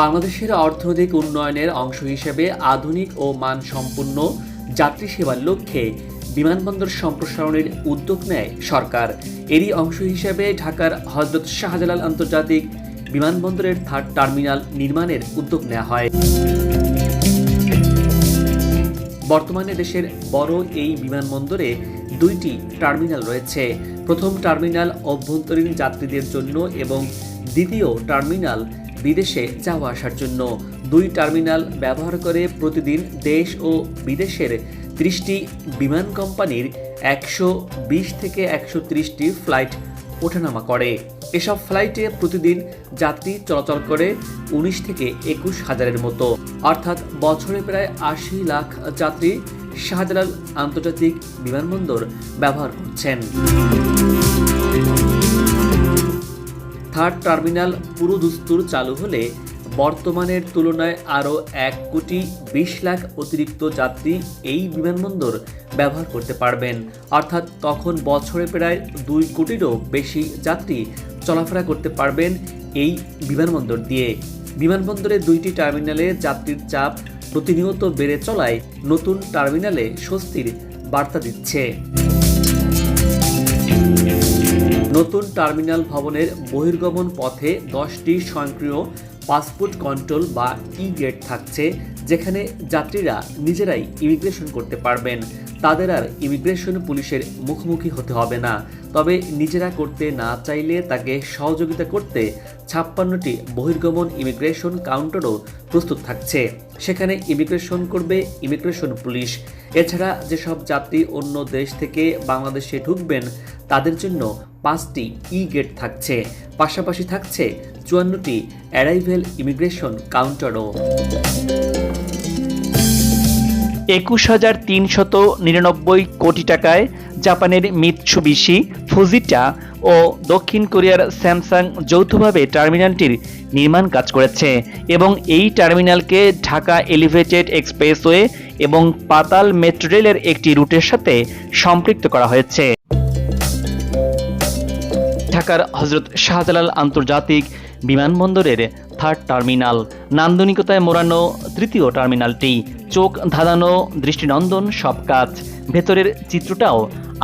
বাংলাদেশের অর্থনৈতিক উন্নয়নের অংশ হিসেবে আধুনিক ও মানসম্পন্ন যাত্রী সেবার লক্ষ্যে বিমানবন্দর সম্প্রসারণের উদ্যোগ নেয় সরকার। এরই অংশ হিসেবে ঢাকার হজরত শাহজালাল আন্তর্জাতিক বিমানবন্দরের থার্ড টার্মিনাল নির্মাণের উদ্যোগ নেওয়া হয়। বর্তমানে দেশের বড় এই বিমানবন্দরে দুইটি টার্মিনাল রয়েছে। প্রথম টার্মিনাল অভ্যন্তরীণ যাত্রীদের জন্য এবং দ্বিতীয় টার্মিনাল বিদেশে যাওয়া আসার জন্য। দুই টার্মিনাল ব্যবহার করে প্রতিদিন দেশ ও বিদেশের ত্রিশটি বিমান কোম্পানির একশো বিশ থেকে একশো ত্রিশটি ফ্লাইট ওঠানামা করে। এসব ফ্লাইটে প্রতিদিন যাত্রী চলাচল করে উনিশ থেকে একুশ হাজারের মতো। অর্থাৎ বছরে প্রায় আশি লাখ যাত্রী শাহজালাল আন্তর্জাতিক বিমানবন্দর ব্যবহার করছেন। থার্ড টার্মিনাল পুরুদুস্তুর চালু হলে বর্তমানের তুলনায় আরও এক কোটি বিশ লাখ অতিরিক্ত যাত্রী এই বিমানবন্দর ব্যবহার করতে পারবেন। অর্থাৎ তখন বছরে প্রায় দুই কোটিরও বেশি যাত্রী চলাফেরা করতে পারবেন এই বিমানবন্দর দিয়ে। বিমানবন্দরে দুইটি টার্মিনালে যাত্রীর চাপ প্রতিনিয়ত বেড়ে চলায় নতুন টার্মিনালে স্বস্তির বার্তা দিচ্ছে। নতুন টার্মিনাল ভবনের বহির্গমন পথে দশটি স্বয়ংক্রিয় পাসপোর্ট কন্ট্রোল বা ই গেট থাকছে, যেখানে যাত্রীরা নিজেরাই ইমিগ্রেশন করতে পারবেন। তাদের আর ইমিগ্রেশন পুলিশের মুখোমুখি হতে হবে না। তবে নিজেরা করতে না চাইলে তাকে সহযোগিতা করতে ছাপ্পান্নটি বহির্গমন ইমিগ্রেশন কাউন্টারও প্রস্তুত থাকছে। সেখানে ইমিগ্রেশন করবে ইমিগ্রেশন পুলিশ। এছাড়া যেসব যাত্রী অন্য দেশ থেকে বাংলাদেশে ঢুকবেন, তাদের জন্য পাঁচটি ই গেট থাকছে। পাশাপাশি থাকছে চুয়ান্নটি অ্যারাইভেল ইমিগ্রেশন কাউন্টারও একুশ হাজার তিনশত নিরানব্বই কোটি টাকায় জাপানের মিৎসুবিশি, ফুজিটা ও দক্ষিণ কোরিয়ার স্যামসাং যৌথভাবে টার্মিনালটির নির্মাণ কাজ করেছে এবং এই টার্মিনালকে ঢাকা এলিভেটেড এক্সপ্রেসওয়ে এবং পাতাল মেট্রো রেলের একটি রুটের সাথে সম্পৃক্ত করা হয়েছে। ঢাকার হজরত শাহজালাল আন্তর্জাতিক বিমানবন্দরের থার্ড টার্মিনাল নান্দনিকতায় মোড়ানো তৃতীয় টার্মিনালটি চোখ ধাঁধানো দৃষ্টিনন্দন সব কাজ, ভেতরের চিত্রটাও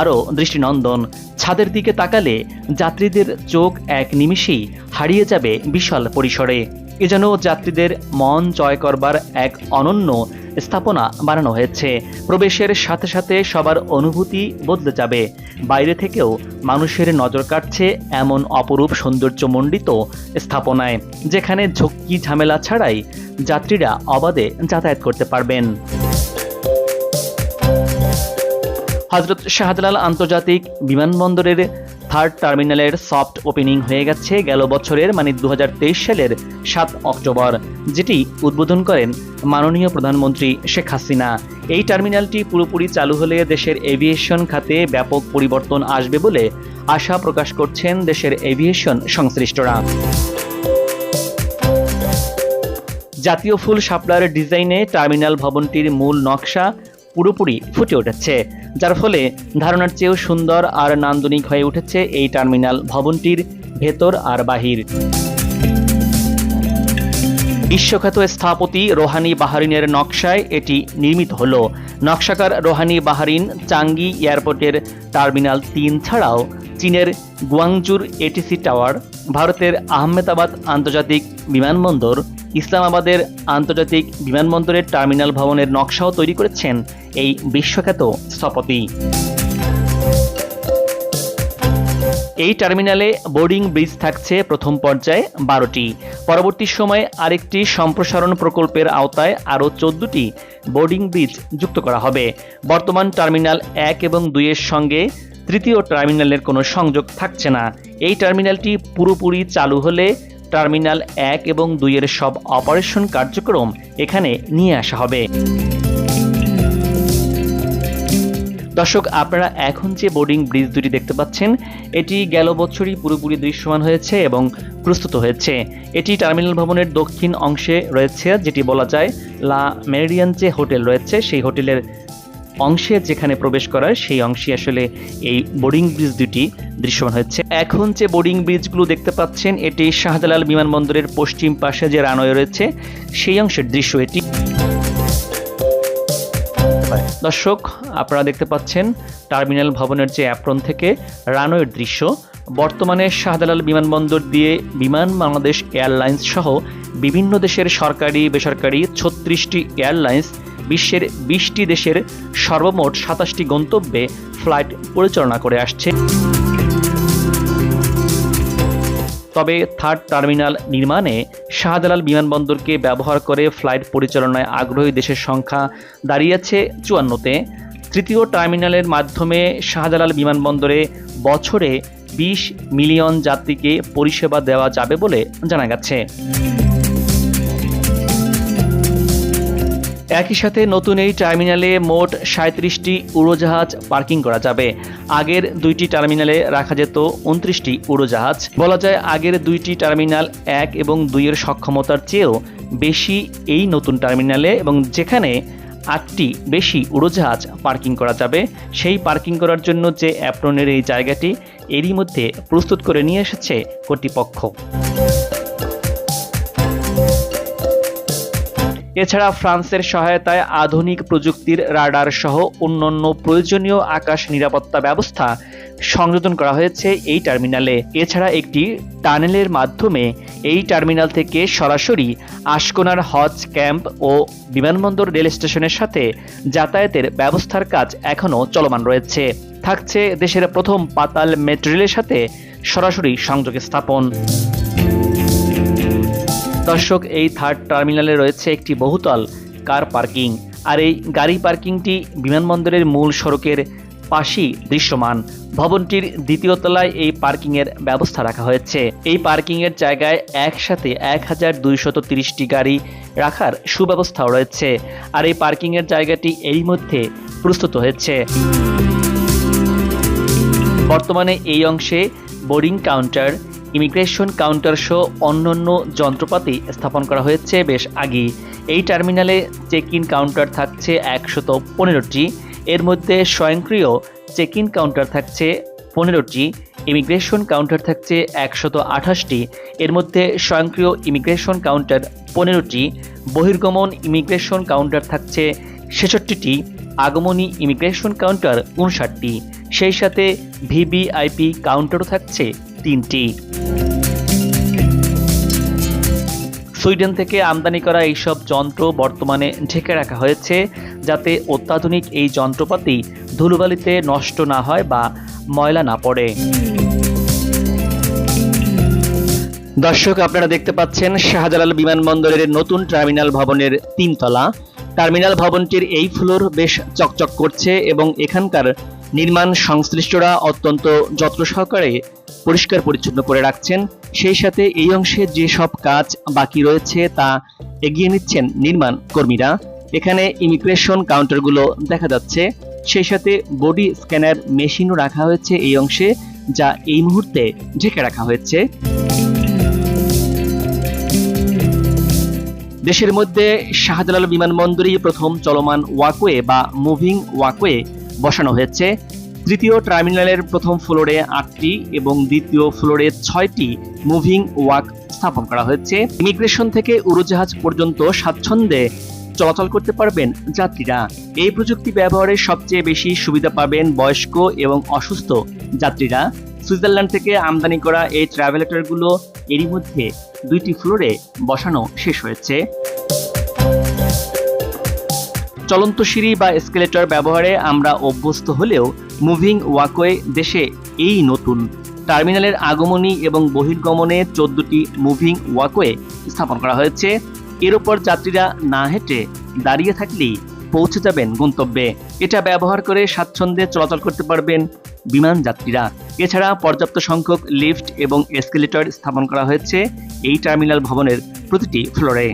আরও দৃষ্টিনন্দন। ছাদের দিকে তাকালে যাত্রীদের চোখ এক নিমিষেই হারিয়ে যাবে বিশাল পরিসরে। এ যেন যাত্রীদের মন জয় করবার এক অনন্য স্থাপনা বানানো হয়েছে। প্রবেশের সাথে সাথে সবার অনুভূতি বদলে যাবে। বাইরে থেকেও মানুষের নজর কাটছে এমন অপরূপ সৌন্দর্যমণ্ডিত স্থাপনায়, যেখানে ঝক্কি ঝামেলা ছাড়াই যাত্রীরা অবাধে যাতায়াত করতে পারবেন। হজরত শাহজালাল আন্তর্জাতিক বিমানবন্দরের থার্ড টার্মিনালের সফট ওপেনিং হয়ে গেছে গেল বছরের মানে দু হাজার তেইশ সালের সাত অক্টোবর, যেটি উদ্বোধন করেন মাননীয় প্রধানমন্ত্রী শেখ হাসিনা। এই টার্মিনালটি পুরোপুরি চালু হলে দেশের এভিয়েশন খাতে ব্যাপক পরিবর্তন আসবে বলে আশা প্রকাশ করছেন দেশের এভিয়েশন সংশ্লিষ্টরা। জাতীয় ফুল শাপলার ডিজাইনে টার্মিনাল ভবনটির মূল নকশা পুরোপুরি ফুটে উঠেছে, যার ফলে ধারণার চেয়েও সুন্দর আর নান্দনিক হয়ে উঠেছে এই টার্মিনাল ভবনটির ভেতর আর বাহির। বিশ্বখ্যাত স্থপতি রোহানি বাহারিনের নকশায় এটি নির্মিত হল। নকশাকার রোহানি বাহারিন চাঙ্গি এয়ারপোর্টের টার্মিনাল তিন ছাড়াও চীনের গুয়াংজুর এটিসি টাওয়ার, ভারতের আহমেদাবাদ আন্তর্জাতিক বিমানবন্দর ইসলামাবাদের আন্তর্জাতিক বিমানবন্দরের টার্মিনাল ভবনের নকশাও তৈরি করেছেন এই বিশ্বখ্যাত স্থপতি। এই টার্মিনালে বোর্ডিং ব্রিজ থাকছে প্রথম পর্যায়ে বারোটি। পরবর্তী সময়ে আরেকটি সম্প্রসারণ প্রকল্পের আওতায় আরও চোদ্দটি বোর্ডিং ব্রিজ যুক্ত করা হবে। বর্তমান টার্মিনাল এক এবং দুইয়ের সঙ্গে তৃতীয় টার্মিনালের কোনো সংযোগ থাকছে না। এই টার্মিনালটি পুরোপুরি চালু হলে টার্মিনাল এক এবং দুইয়ের সব অপারেশন কার্যক্রম এখানে নিয়ে আসা হবে। দর্শক, আপনারা এখন যে বোর্ডিং ব্রিজ দুটি দেখতে পাচ্ছেন, এটি গেল বছরই পুরোপুরি দৃশ্যমান হয়েছে এবং প্রস্তুত হয়েছে। এটি টার্মিনাল ভবনের দক্ষিণ অংশে রয়েছে, যেটি বলা যায় লা মেরিডিয়ান যে হোটেল রয়েছে, সেই হোটেলের অংশে যেখানে প্রবেশ করার, সেই অংশে আসলে এই বোর্ডিং ব্রিজ দুটি দৃশ্যমান হচ্ছে এখন যে বোর্ডিং ব্রিজগুলো দেখতে পাচ্ছেন, এটি শাহজালাল বিমানবন্দরের পশ্চিম পাশে যে রানওয়ে রয়েছে, সেই অংশের দৃশ্য এটি। দর্শক, আপনারা দেখতে পাচ্ছেন টার্মিনাল ভবনের যে অ্যাপ্রন থেকে রানওয়ের দৃশ্য। বর্তমানে শাহজালাল বিমানবন্দর দিয়ে বিমান, বাংলাদেশ এয়ারলাইন্স সহ বিভিন্ন দেশের সরকারি, বেসরকারি ছত্রিশটি এয়ারলাইন্স বিশ্বের বিশটি দেশের সর্বমোট সাতাশটি গন্তব্যে ফ্লাইট পরিচালনা করে আসছে। তবে থার্ড টার্মিনাল নির্মাণে শাহজালাল বিমানবন্দরকে ব্যবহার করে ফ্লাইট পরিচালনায় আগ্রহী দেশের সংখ্যা দাঁড়িয়েছে চুয়ান্নতে। তৃতীয় টার্মিনালের মাধ্যমে শাহজালাল বিমানবন্দরে বছরে বিশ মিলিয়ন যাত্রীকে পরিষেবা দেওয়া যাবে বলে জানা গেছে। একই সাথে নতুন এই টার্মিনালে মোট সাঁত্রিশটি উড়োজাহাজ পার্কিং করা যাবে। আগের দুইটি টার্মিনালে রাখা যেত উনত্রিশটি উড়োজাহাজ। বলা যায় আগের দুইটি টার্মিনাল এক এবং দুইয়ের সক্ষমতার চেয়েও বেশি এই নতুন টার্মিনালে এবং যেখানে আটটি বেশি উড়োজাহাজ পার্কিং করা যাবে, সেই পার্কিং করার জন্য যে অ্যাপ্রনের এই জায়গাটি, এরই মধ্যে প্রস্তুত করে নিয়ে এসেছে কর্তৃপক্ষ। এছাড়া ফ্রান্সের সহায়তায় আধুনিক প্রযুক্তির রাডার সহ অন্যান্য প্রয়োজনীয় আকাশ নিরাপত্তা ব্যবস্থা সংযোজন করা হয়েছে এই টার্মিনালে। এছাড়া একটি টানেলের মাধ্যমে এই টার্মিনাল থেকে সরাসরি আশকোনার হজ ক্যাম্প ও বিমানবন্দর রেল স্টেশনের সাথে যাতায়াতের ব্যবস্থার কাজ এখনও চলমান রয়েছে। থাকছে দেশের প্রথম পাতাল মেট্রো রেলের সাথে সরাসরি সংযোগ স্থাপন। দর্শক, এই থার্ড টার্মিনালে রয়েছে একটি বহুতল কার পার্কিং। আর এই গাড়ি পার্কিংটি বিমানবন্দরের মূল সড়কের পাশেই দৃশ্যমান। ভবনটির দ্বিতীয় তলায় এই পার্কিংয়ের ব্যবস্থা রাখা হয়েছে। এই পার্কিংয়ের জায়গায় একসাথে এক হাজার দুইশত তিরিশটি গাড়ি রাখার সুব্যবস্থাও রয়েছে। আর এই পার্কিংয়ের জায়গাটি এরই মধ্যে প্রস্তুত হয়েছে। বর্তমানে এই অংশে বোর্ডিং কাউন্টার ইমিগ্রেশন কাউন্টার সহ অন্যান্য যন্ত্রপাতি স্থাপন করা হয়েছে বেশ আগেই। এই টার্মিনালে চেক ইন কাউন্টার থাকছে একশত পনেরোটি, এর মধ্যে স্বয়ংক্রিয় চেক ইন কাউন্টার থাকছে পনেরোটি, ইমিগ্রেশন কাউন্টার থাকছে একশত আঠাশটি, এর মধ্যে স্বয়ংক্রিয় ইমিগ্রেশন কাউন্টার পনেরোটি, বহির্গমন ইমিগ্রেশন কাউন্টার থাকছে ছেষট্টিটি, আগমনী ইমিগ্রেশন কাউন্টার উনষাটটি সেই সাথে ভিভিআইপি কাউন্টারও থাকছে তিনটি। সুইডেন থেকে আমদানি করা এইসব যন্ত্র বর্তমানে ঢেকে রাখা হয়েছে, যাতে অত্যাধুনিক এই যন্ত্রপাতি ধুলোবালিতে নষ্ট না হয় বা ময়লা না পড়ে। দর্শক, আপনারা দেখতে পাচ্ছেন শাহজালাল বিমানবন্দরের নতুন টার্মিনাল ভবনের তিনতলা। টার্মিনাল ভবনটির এই ফ্লোর বেশ চকচক করছে এবং এখানকার নির্মাণ সংশ্লিষ্টরা অত্যন্ত যত্ন সহকারে পরিষ্কার পরিচ্ছন্ন করে রাখছেন। সেই সাথে এই অংশে যে সব কাজ বাকি রয়েছে তা এগিয়ে নিচ্ছেন নির্মাণ কর্মীরা। এখানে ইমিগ্রেশন কাউন্টারগুলো দেখা যাচ্ছে। সেই সাথে বডি স্ক্যানার মেশিনও রাখা হয়েছে এই অংশে, যা এই মুহূর্তে ঢেকে রাখা হয়েছে। দেশের মধ্যে শাহজালাল বিমানবন্দরই প্রথম চলমান ওয়াকওয়ে বা মুভিং ওয়াকওয়ে বসানো হয়েছে। তৃতীয় টার্মিনালের প্রথম ফ্লোরে আটটি এবং দ্বিতীয় ফ্লোরে ছয়টি মুভিং ওয়াক স্থাপন করা হয়েছে। ইমিগ্রেশন থেকে উড়োজাহাজ পর্যন্ত স্বাচ্ছন্দ্যে চলাচল করতে পারবেন যাত্রীরা। এই প্রযুক্তি ব্যবহারে সবচেয়ে বেশি সুবিধা পাবেন বয়স্ক এবং অসুস্থ যাত্রীরা। সুইজারল্যান্ড থেকে আমদানি করা এই ট্রাভেলেটরগুলো এরই মধ্যে দুইটি ফ্লোরে বসানো শেষ হয়েছে। চলন্ত সিঁড়ি বা এসকেলেটর ব্যবহারে আমরা অভ্যস্ত হলেও মুভিং ওয়াকওয়ে দেশে এই নতুন। টার্মিনালের আগমনী এবং বহির্গমনে চোদ্দটি মুভিং ওয়াকওয়ে স্থাপন করা হয়েছে। এর উপর যাত্রীরা না হেঁটে দাঁড়িয়ে থাকলেই পৌঁছে যাবেন গন্তব্যে। এটা ব্যবহার করে স্বাচ্ছন্দ্যে চলাচল করতে পারবেন বিমান যাত্রীরা। এছাড়া পর্যাপ্ত সংখ্যক লিফট এবং এসকেলেটর স্থাপন করা হয়েছে এই টার্মিনাল ভবনের প্রতিটি ফ্লোরে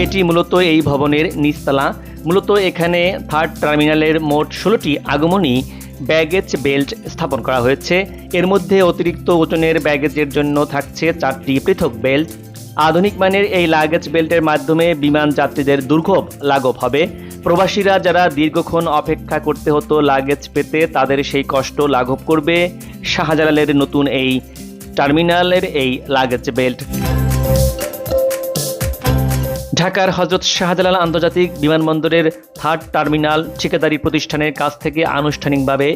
এটি মূলত এই ভবনের নিচতলা। মূলত এখানে থার্ড টার্মিনালের মোট ষোলোটি আগমনী ব্যাগেজ বেল্ট স্থাপন করা হয়েছে। এর মধ্যে অতিরিক্ত ওজনের ব্যাগেজের জন্য থাকছে চারটি পৃথক বেল্ট। আধুনিক মানের এই লাগেজ বেল্টের মাধ্যমে বিমান যাত্রীদের দুর্ভোগ লাঘব হবে। প্রবাসীরা যারা দীর্ঘক্ষণ অপেক্ষা করতে হতো লাগেজ পেতে, তাদের সেই কষ্ট লাঘব করবে। শাহজালালের নতুন এই টার্মিনালের এই লাগেজ বেল্ট। ঢাকার হজরত শাহজালাল আন্তর্জাতিক বিমানবন্দরের থার্ড টার্মিনাল ঠিকাদারি প্রতিষ্ঠানের কাছ থেকে আনুষ্ঠানিকভাবে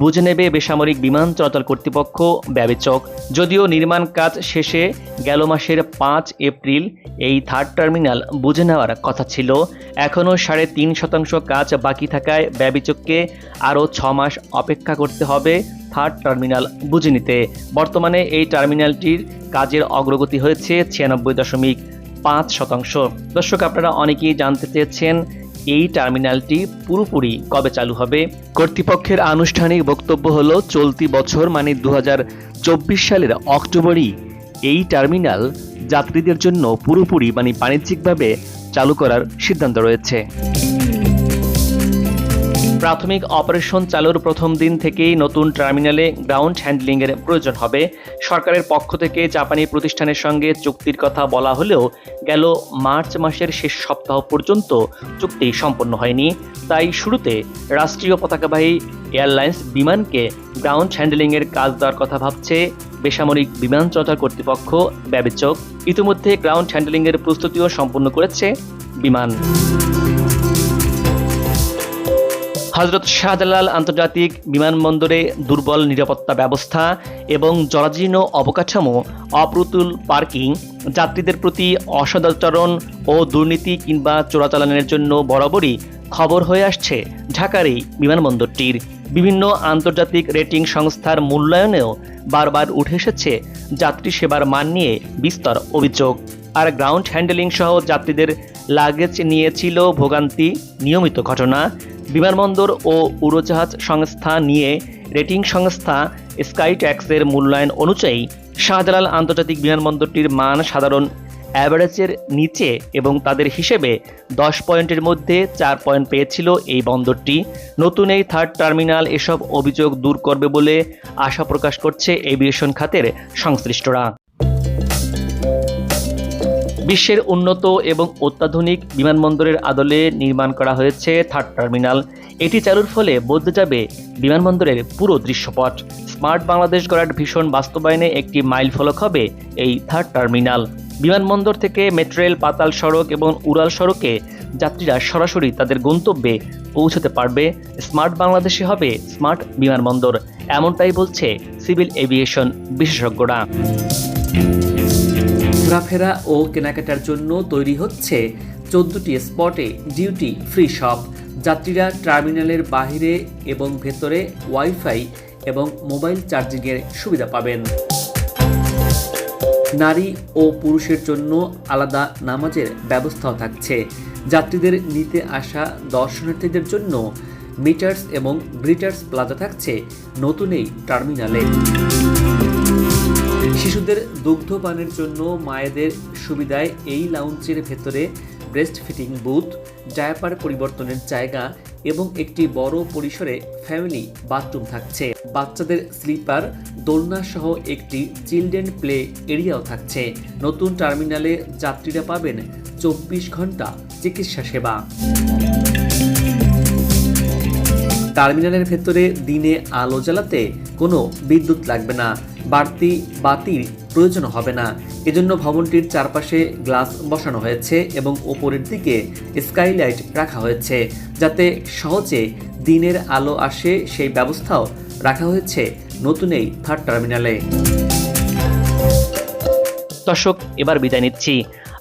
বুঝে নেবে বেসামরিক বিমান চলাচল কর্তৃপক্ষ ব্যবেচক যদিও নির্মাণ কাজ শেষে গেল মাসের পাঁচ এপ্রিল এই থার্ড টার্মিনাল বুঝে নেওয়ার কথা ছিল। এখনও সাড়ে তিন শতাংশ কাজ বাকি থাকায় ব্যবিচককে আরও ছ মাস অপেক্ষা করতে হবে থার্ড টার্মিনাল বুঝে নিতে। বর্তমানে এই টার্মিনালটির কাজের অগ্রগতি হয়েছে ছিয়ানব্বই দশমিক পাঁচ শতাংশ। দর্শক, আপনারা অনেকেই জানতে চেয়েছেন এই টার্মিনালটি পুরোপুরি কবে চালু হবে। কর্তৃপক্ষের আনুষ্ঠানিক বক্তব্য হল, চলতি বছর মানে দু হাজার চব্বিশ সালের অক্টোবরই এই টার্মিনাল যাত্রীদের জন্য পুরোপুরি মানে বাণিজ্যিকভাবে চালু করার সিদ্ধান্ত রয়েছে। প্রাথমিক অপারেশন চালুর প্রথম দিন থেকেই নতুন টার্মিনালে গ্রাউন্ড হ্যান্ডলিংয়ের প্রয়োজন হবে। সরকারের পক্ষ থেকে জাপানি প্রতিষ্ঠানের সঙ্গে চুক্তির কথা বলা হলেও গেল মার্চ মাসের শেষ সপ্তাহ পর্যন্ত চুক্তি সম্পন্ন হয়নি। তাই শুরুতে রাষ্ট্রীয় পতাকাবাহী এয়ারলাইন্স বিমানকে গ্রাউন্ড হ্যান্ডলিংয়ের কাজ দেওয়ার কথা ভাবছে বেসামরিক বিমান চলাচল কর্তৃপক্ষ ব্যবেচক। ইতিমধ্যে গ্রাউন্ড হ্যান্ডলিংয়ের প্রস্তুতিও সম্পন্ন করেছে বিমান। হজরত শাহজালাল আন্তর্জাতিক বিমানবন্দরে দুর্বল নিরাপত্তা ব্যবস্থা এবং জরাজীর্ণ অবকাঠামো, অপ্রতুল পার্কিং, যাত্রীদের প্রতি অসদাচরণ ও দুর্নীতি কিংবা চোরাচালানের জন্য বরাবরই খবর হয়ে আসছে ঢাকার এই বিমানবন্দরটির। বিভিন্ন আন্তর্জাতিক রেটিং সংস্থার মূল্যায়নেও বারবার উঠে এসেছে যাত্রী সেবার মান নিয়ে বিস্তর অভিযোগ। আর গ্রাউন্ড হ্যান্ডেলিং সহ যাত্রীদের লাগেজ নিয়েছিল ভোগান্তি। নিয়মিত ঘটনা, বিমানবন্দর ও উড়োজাহাজ সংস্থা নিয়ে রেটিং সংস্থা স্কাই ট্যাক্সের মূল্যায়ন অনুযায়ী শাহজালাল আন্তর্জাতিক বিমানবন্দরটির মান সাধারণ অ্যাভারেজের নিচে এবং তাদের হিসেবে দশ পয়েন্টের মধ্যে চার পয়েন্ট পেয়েছিল এই বন্দরটি। নতুন এই থার্ড টার্মিনাল এসব অভিযোগ দূর করবে বলে আশা প্রকাশ করছে এভিয়েশন খাতের সংশ্লিষ্টরা। বিশ্বের উন্নত এবং অত্যাধুনিক বিমানবন্দরের আদলে নির্মাণ করা হয়েছে থার্ড টার্মিনাল। এটি চালুর ফলে বদলে যাবে বিমানবন্দরের পুরো দৃশ্যপট। স্মার্ট বাংলাদেশ গড়ার ভীষণ বাস্তবায়নে একটি মাইল ফলক হবে এই থার্ড টার্মিনাল। বিমানবন্দর থেকে মেট্রো রেল, পাতাল সড়ক এবং উড়াল সড়কে যাত্রীরা সরাসরি তাদের গন্তব্যে পৌঁছতে পারবে। স্মার্ট বাংলাদেশে হবে স্মার্ট বিমানবন্দর, এমনটাই বলছে সিভিল এভিয়েশন বিশেষজ্ঞরা। ঘোরাফেরা ও কেনাকাটার জন্য তৈরি হচ্ছে চোদ্দটি স্পটে ডিউটি ফ্রি শপ যাত্রীরা টার্মিনালের বাইরে এবং ভেতরে ওয়াইফাই এবং মোবাইল চার্জিংয়ের সুবিধা পাবেন। নারী ও পুরুষের জন্য আলাদা নামাজের ব্যবস্থাও থাকছে। যাত্রীদের নিতে আসা দর্শনার্থীদের জন্য মিটার্স এবং গ্রিটার্স প্লাজা থাকছে নতুন এই টার্মিনালে শিশুদের দুগ্ধপানের জন্য মায়েদের সুবিধায় এই লাউঞ্জের ভেতরে ব্রেস্ট ফিটিং বুথ ডায়াপার পরিবর্তনের জায়গা এবং একটি বড় পরিসরে ফ্যামিলি বাথরুম থাকছে। বাচ্চাদের স্লিপার, দোলনা সহ একটি চিলড্রেন প্লে এরিয়াও থাকছে। নতুন টার্মিনালে যাত্রীরা পাবেন চব্বিশ ঘণ্টা চিকিৎসা সেবা। টার্মিনালের ভেতরে দিনে আলো জ্বালাতে কোনো বিদ্যুৎ লাগবে না। বাড়তি বাতির প্রয়োজন হবে না। এজন্য ভবনটির চারপাশে গ্লাস বসানো হয়েছে এবং ওপরের দিকে স্কাইলাইট রাখা হয়েছে, যাতে সহজে দিনের আলো আসে সেই ব্যবস্থাও রাখা হয়েছে নতুন এই থার্ড টার্মিনালে। দর্শক, এবার বিদায় নিচ্ছি।